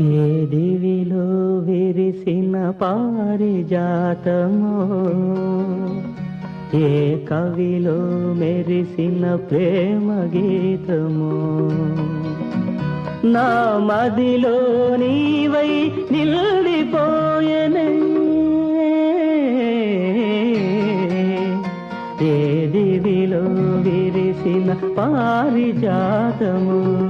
ఏ దివిలో విరిసిన పారిజాతమో. ఏ కవిలో మెరిసిన ప్రేమ గీతము. నా మదిలో నీవై నిల్లిపోయనే. ఏ దివిలో విరిసిన పారిజాతము.